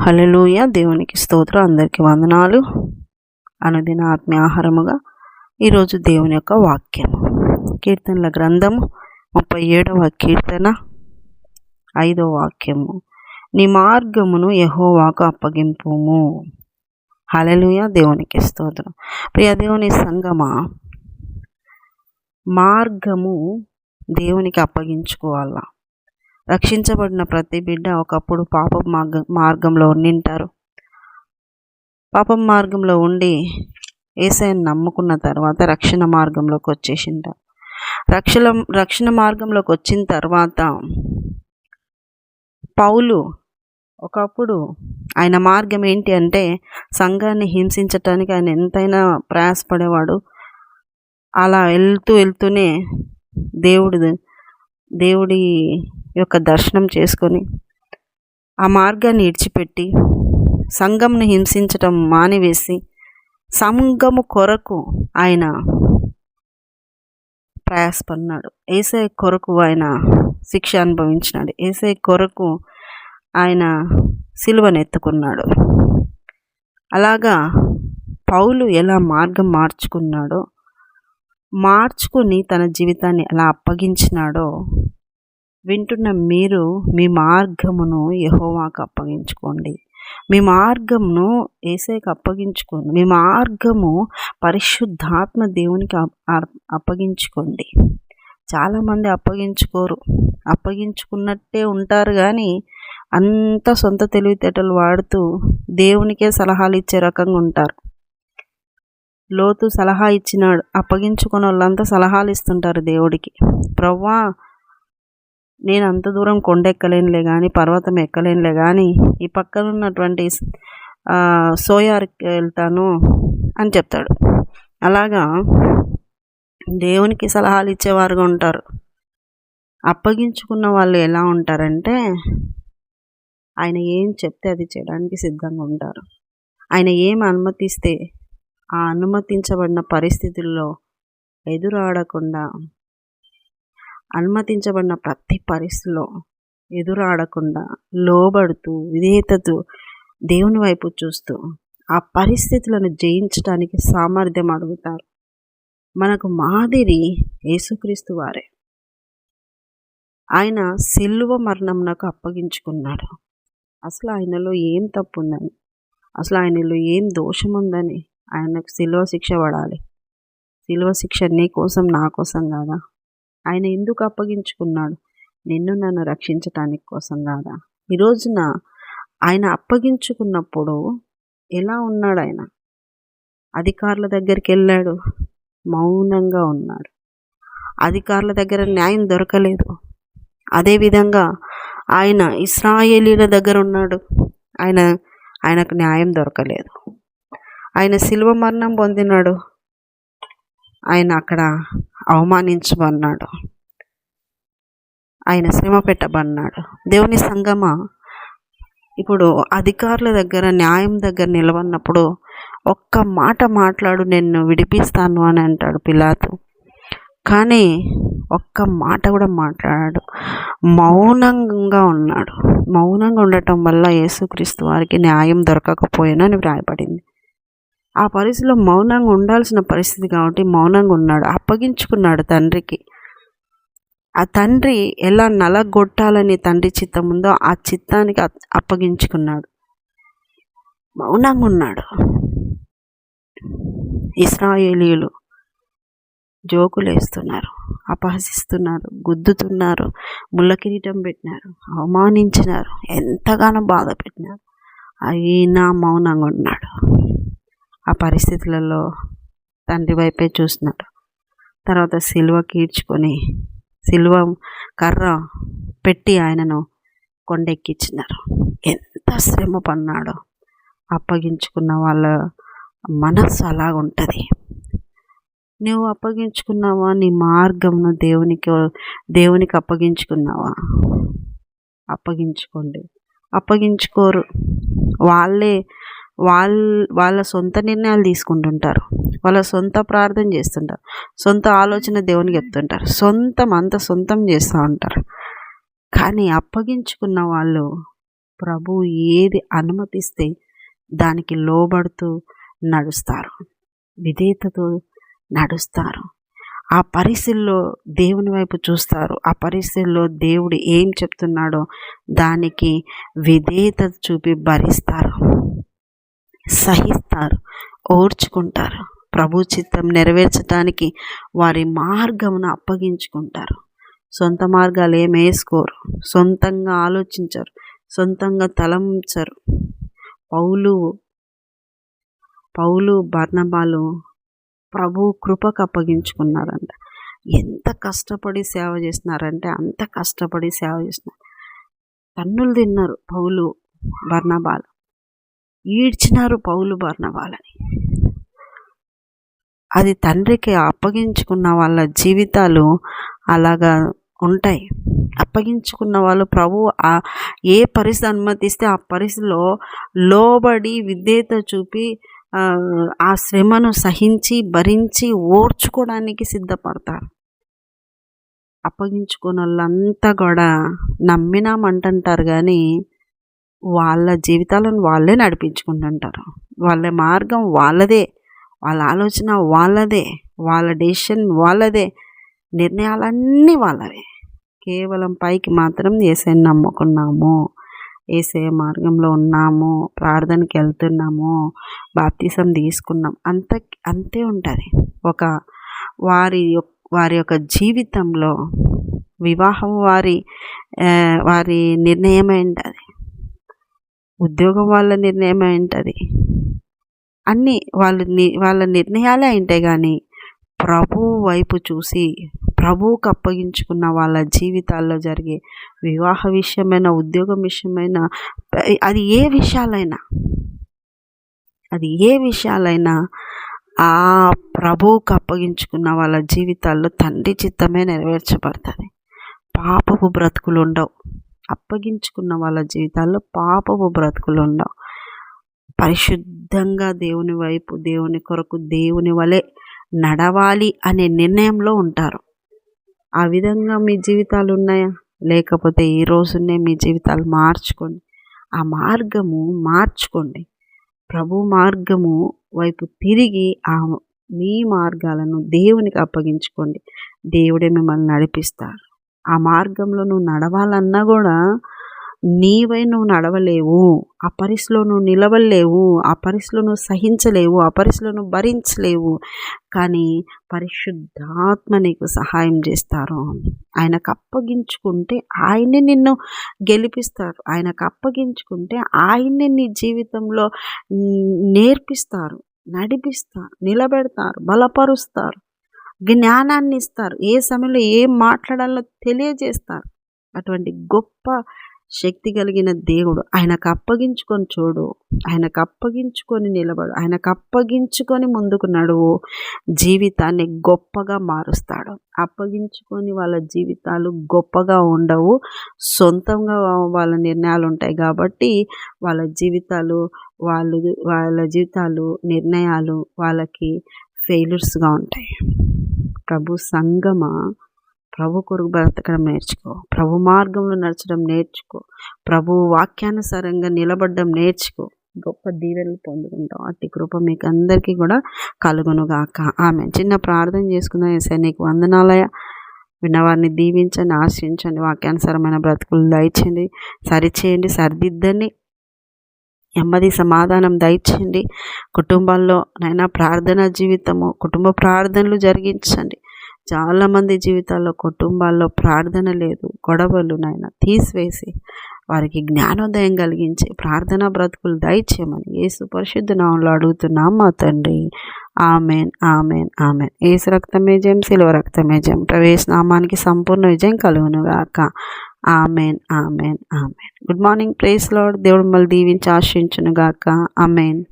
హల్లెలూయ. దేవునికి స్తోత్రం. అందరికీ వందనాలు. అనుదిన ఆత్మీయ ఆహారముగా ఈరోజు దేవుని యొక్క వాక్యము. కీర్తనల గ్రంథము ముప్పై ఏడవ కీర్తన ఐదవ వాక్యము. నీ మార్గమును యహోవాకు అప్పగింపుము. హలలుయ దేవునికి స్తోత్రం. ప్రియ దేవుని సంగమా మార్గము దేవునికి అప్పగించుకోవాలా? రక్షించబడిన ప్రతి బిడ్డ ఒకప్పుడు పాప మార్గ మార్గంలో ఉండింటారు పాపం మార్గంలో ఉండి ఏసైని నమ్ముకున్న తర్వాత రక్షణ మార్గంలోకి వచ్చేసింటారు రక్షణ రక్షణ మార్గంలోకి వచ్చిన తర్వాత పౌలు ఒకప్పుడు ఆయన మార్గం ఏంటి అంటే సంఘాన్ని హింసించటానికి ఆయన ఎంతైనా ప్రయాసపడేవాడు. అలా వెళ్తూ వెళ్తూనే దేవుడు దేవుడి యొక్క దర్శనం చేసుకొని ఆ మార్గాన్ని ఇడిచిపెట్టి సంఘంను హింసించటం మానివేసి సంఘము కొరకు ఆయన ప్రయాసపడినాడు. ఏసై కొరకు ఆయన శిక్ష అనుభవించినాడు. ఏసై కొరకు ఆయన సిలువనెత్తుకున్నాడు అలాగా పౌలు ఎలా మార్గం మార్చుకున్నాడో మార్చుకుని తన జీవితాన్ని ఎలా అప్పగించినాడో వింటున్న మీరు మీ మార్గమును యహోవాకు అప్పగించుకోండి. మీ మార్గమును ఏసైకి అప్పగించుకోండి. మీ మార్గము పరిశుద్ధాత్మ దేవునికి అప్పగించుకోండి. చాలామంది అప్పగించుకోరు. అప్పగించుకున్నట్టే ఉంటారు కానీ అంత సొంత తెలివితేటలు వాడుతూ దేవునికే సలహాలు ఇచ్చే రకంగా ఉంటారు. లోతు సలహా ఇచ్చినాడు అప్పగించుకున్న వాళ్ళంతా సలహాలు ఇస్తుంటారు దేవుడికి. ప్రవ్వా నేను అంత దూరం కొండ ఎక్కలేనులే కానీ పర్వతం ఎక్కలేనులే కానీ ఈ పక్కన ఉన్నటువంటి సోయార్కి వెళ్తాను అని చెప్తాడు. అలాగా దేవునికి సలహాలు ఇచ్చేవారుగా ఉంటారు. అప్పగించుకున్న వాళ్ళు ఎలా ఉంటారంటే ఆయన ఏం చెప్తే అది చేయడానికి సిద్ధంగా ఉంటారు. ఆయన ఏం అనుమతిస్తే ఆ అనుమతించబడిన పరిస్థితుల్లో ఎదురాడకుండా అనుమతించబడిన ప్రతి పరిస్థితిలో ఎదురాడకుండా లోబడుతూ విధేయతతో దేవుని వైపు చూస్తూ ఆ పరిస్థితులను జయించడానికి సామర్థ్యం అడుగుతారు. మనకు మాదిరి యేసుక్రీస్తు వారే. ఆయన సిల్వ మరణంనకు అప్పగించుకున్నాడు. అసలు ఆయనలో ఏం తప్పు ఉందని అసలు ఆయనలో ఏం దోషం ఉందని ఆయనకు సిల్వ శిక్ష పడాలి. సిల్వ శిక్ష నీ కోసం నా కోసం కాదా? ఆయన ఎందుకు అప్పగించుకున్నాడు? నిన్ను నన్ను రక్షించటానికి కోసం కాదా? ఈ రోజున ఆయన అప్పగించుకున్నప్పుడు ఎలా ఉన్నాడు ఆయన? అధికారుల దగ్గరికి వెళ్ళాడు. మౌనంగా ఉన్నాడు. అధికారుల దగ్గర న్యాయం దొరకలేదు. అదేవిధంగా ఆయన ఇస్రాయేలీల దగ్గర ఉన్నాడు. ఆయన ఆయనకు న్యాయం దొరకలేదు. ఆయన శిల్వ మరణం పొందినాడు. ఆయన అక్కడ అవమానించబడినాడు. ఆయన శ్రమ పెట్టబడినాడు. దేవుని సంగమ ఇప్పుడు అధికారుల దగ్గర న్యాయం దగ్గర నిలవన్నప్పుడు ఒక్క మాట మాట్లాడు నేను విడిపిస్తాను అని అంటాడు పిలాతు. కానీ ఒక్క మాట కూడా మాట్లాడాడు. మౌనంగా ఉన్నాడు. మౌనంగా ఉండటం వల్ల యేసుక్రీస్తు వారికి న్యాయం దొరకకపోయినా అని వ్రాయబడింది. ఆ పరిస్థితిలో మౌనంగా ఉండాల్సిన పరిస్థితి కాబట్టి మౌనంగా ఉన్నాడు అప్పగించుకున్నాడు తండ్రికి. ఆ తండ్రి ఎలా నలగొట్టాలని తండ్రి చిత్తం ఉందో ఆ చిత్తానికి అప్పగించుకున్నాడు. మౌనంగా ఉన్నాడు. ఇస్రాయేలీలు జోకులేస్తున్నారు అపహసిస్తున్నారు గుద్దుతున్నారు ముళ్ళ కిరీటం పెట్టినారు అవమానించినారు ఎంతగానో బాధ పెట్టినారు. అయినా మౌనంగా ఉన్నాడు. ఆ పరిస్థితులలో తండ్రి వైపే చూస్తున్నాడు తర్వాత సిలువ కీడ్చుకొని సిలువ కర్ర పెట్టి ఆయనను కొండెక్కించినారు. ఎంత శ్రమ పన్నాడో అప్పగించుకున్న వాళ్ళ మనస్సు అలాగుంటుంది నువ్వు అప్పగించుకున్నావా? నీ మార్గంను దేవునికి దేవునికి అప్పగించుకున్నావా? అప్పగించుకోండి. అప్పగించుకోరు. వాళ్ళే వాళ్ళ వాళ్ళ సొంత నిర్ణయాలు తీసుకుంటుంటారు. వాళ్ళ సొంత ప్రార్థన చేస్తుంటారు. సొంత ఆలోచన దేవునికి చెప్తుంటారు. సొంతం అంత సొంతం చేస్తూ ఉంటారు. కానీ అప్పగించుకున్న వాళ్ళు ప్రభు ఏది అనుమతిస్తే దానికి లోబడుతూ నడుస్తారు. విధేయతతో నడుస్తారు. ఆ పరిస్థితుల్లో దేవుని వైపు చూస్తారు. ఆ పరిస్థితుల్లో దేవుడు ఏం చెప్తున్నాడో దానికి విధేయత చూపి భరిస్తారు. సహిస్తారు ఓర్చుకుంటారు. ప్రభు చిత్తం నెరవేర్చడానికి వారి మార్గమును అప్పగించుకుంటారు. సొంత మార్గాలు ఏం వేసుకోరు. సొంతంగా ఆలోచించరు. సొంతంగా తలంచరు పౌలు పౌలు బర్ణబాలు ప్రభు కృపకు అప్పగించుకున్నారంట. ఎంత కష్టపడి సేవ చేస్తున్నారంటే అంత కష్టపడి సేవ చేస్తున్నారు. తన్నులు తిన్నారు పౌలు బర్ణబాలు ఈడ్చినారు పౌలు వాళ్ళని అది తండ్రికి అప్పగించుకున్న వాళ్ళ జీవితాలు అలాగా ఉంటాయి. అప్పగించుకున్న వాళ్ళు ప్రభు ఆ ఏ పరిస్థితి అనుమతిస్తే ఆ పరిస్థితిలో లోబడి విధేయత చూపి ఆ శ్రమను సహించి భరించి ఓర్చుకోవడానికి సిద్ధపడతారు. అప్పగించుకున్న వాళ్ళంతా కూడా నమ్మినామంటుంటారు కానీ వాళ్ళ జీవితాలను వాళ్ళే నడిపించుకుంటుంటారు. వాళ్ళ మార్గం వాళ్ళదే వాళ్ళ ఆలోచన వాళ్ళదే వాళ్ళ డెసిషన్ వాళ్ళదే నిర్ణయాలన్నీ వాళ్ళవే. కేవలం పైకి మాత్రం ఏసైని నమ్ముకున్నాము. ఏసే మార్గంలో ఉన్నాము ప్రార్థనకి వెళ్తున్నాము బాప్తీసం తీసుకున్నాం. అంత అంతే ఉంటుంది. ఒక వారి వారి యొక్క జీవితంలో వివాహం వారి వారి నిర్ణయమే ఉంటుంది. ఉద్యోగం వాళ్ళ నిర్ణయం ఏంటది అన్నీ వాళ్ళ వాళ్ళ నిర్ణయాలే ఉంటాయి కానీ ప్రభు వైపు చూసి ప్రభువుకు అప్పగించుకున్న వాళ్ళ జీవితాల్లో జరిగే వివాహ విషయమైన ఉద్యోగం విషయమైన అది ఏ విషయాలైనా అది ఏ విషయాలైనా ఆ ప్రభువుకు అప్పగించుకున్న వాళ్ళ జీవితాల్లో తండ్రి చిత్తమే నెరవేర్చబడుతుంది. పాపపు బ్రతుకులు ఉండవు అప్పగించుకున్న వాళ్ళ జీవితాల్లో పాపపు బ్రతుకులు ఉండవు పరిశుద్ధంగా దేవుని వైపు దేవుని కొరకు దేవుని వలె నడవాలి అనే నిర్ణయంలో ఉంటారు. ఆ విధంగా మీ జీవితాలు ఉన్నాయా? లేకపోతే ఈ రోజునే మీ జీవితాలు మార్చుకోండి. ఆ మార్గము మార్చుకోండి. ప్రభు మార్గము వైపు తిరిగి ఆ మీ మార్గాలను దేవునికి అప్పగించుకోండి. దేవుడే మిమ్మల్ని నడిపిస్తారు. ఆ మార్గంలో నువ్వు నడవాలన్నా కూడా నీవై నువ్వు నడవలేవు. ఆ పరిస్థితిలో నువ్వు నిలవలేవు. ఆ పరిస్థితిలో నువ్వు సహించలేవు. ఆ పరిస్థితిలో నువ్వు భరించలేవు. కానీ పరిశుద్ధాత్మ నీకు సహాయం చేస్తారు. ఆయనకు అప్పగించుకుంటే ఆయన్ని నిన్ను గెలిపిస్తారు. ఆయనకు అప్పగించుకుంటే ఆయన్ని నీ జీవితంలో నేర్పిస్తారు. నడిపిస్తారు. నిలబెడతారు. బలపరుస్తారు. జ్ఞానాన్ని ఇస్తారు. ఏ సమయంలో ఏం మాట్లాడాలో తెలియజేస్తారు. అటువంటి గొప్ప శక్తి కలిగిన దేవుడు ఆయనకు అప్పగించుకొని చూడు. ఆయనకు అప్పగించుకొని నిలబడు. ఆయనకు అప్పగించుకొని ముందుకు నడువు. జీవితాన్ని గొప్పగా మారుస్తాడు. అప్పగించుకొని వాళ్ళ జీవితాలు గొప్పగా ఉండవు. సొంతంగా వాళ్ళ నిర్ణయాలు ఉంటాయి కాబట్టి వాళ్ళ జీవితాలు వాళ్ళు వాళ్ళ జీవితాలు నిర్ణయాలు వాళ్ళకి ఫెయిల్యూర్స్గా ఉంటాయి. ప్రభు సంగమ? ప్రభు కొరకు బ్రతకడం నేర్చుకో. ప్రభు మార్గంలో నడచడం నేర్చుకో. ప్రభు వాక్యానుసారంగా నిలబడడం నేర్చుకో. గొప్ప దీవెనలు పొందుకుంటాం అట్టి కృప మీకు అందరికీ కూడా కలుగునుగాక. ఆమె చిన్న ప్రార్థన చేసుకుందాం. ఎస్ఐ నీకు వందనాలయ విన్నవారిని దీవించండి ఆశ్రయించండి వాక్యానుసారమైన బ్రతుకులు దయచేయండి సరిచేయండి సరిదిద్దండి. నెమ్మది సమాధానం దయచేయండి. కుటుంబాల్లో నైనా ప్రార్థన జీవితము కుటుంబ ప్రార్థనలు జరిగించండి. చాలామంది జీవితాల్లో కుటుంబాల్లో ప్రార్థన లేదు గొడవలు నాయన తీసివేసి వారికి జ్ఞానోదయం కలిగించి ప్రార్థనా బ్రతుకులు దయచేయమని ఏసు పరిశుద్ధ నామంలో అడుగుతున్నాం మా తండ్రి. Amen amen amen. ఏసు రక్తమే జయం శిలువ రక్తమే జయం. ప్రవేశ నామానికి సంపూర్ణ విజయం కలుగునుగాక. Amen amen amen. Good morning praise lord దేవుడు మళ్ళీ దీవించి ఆశించునుగాక. ఆమెన్.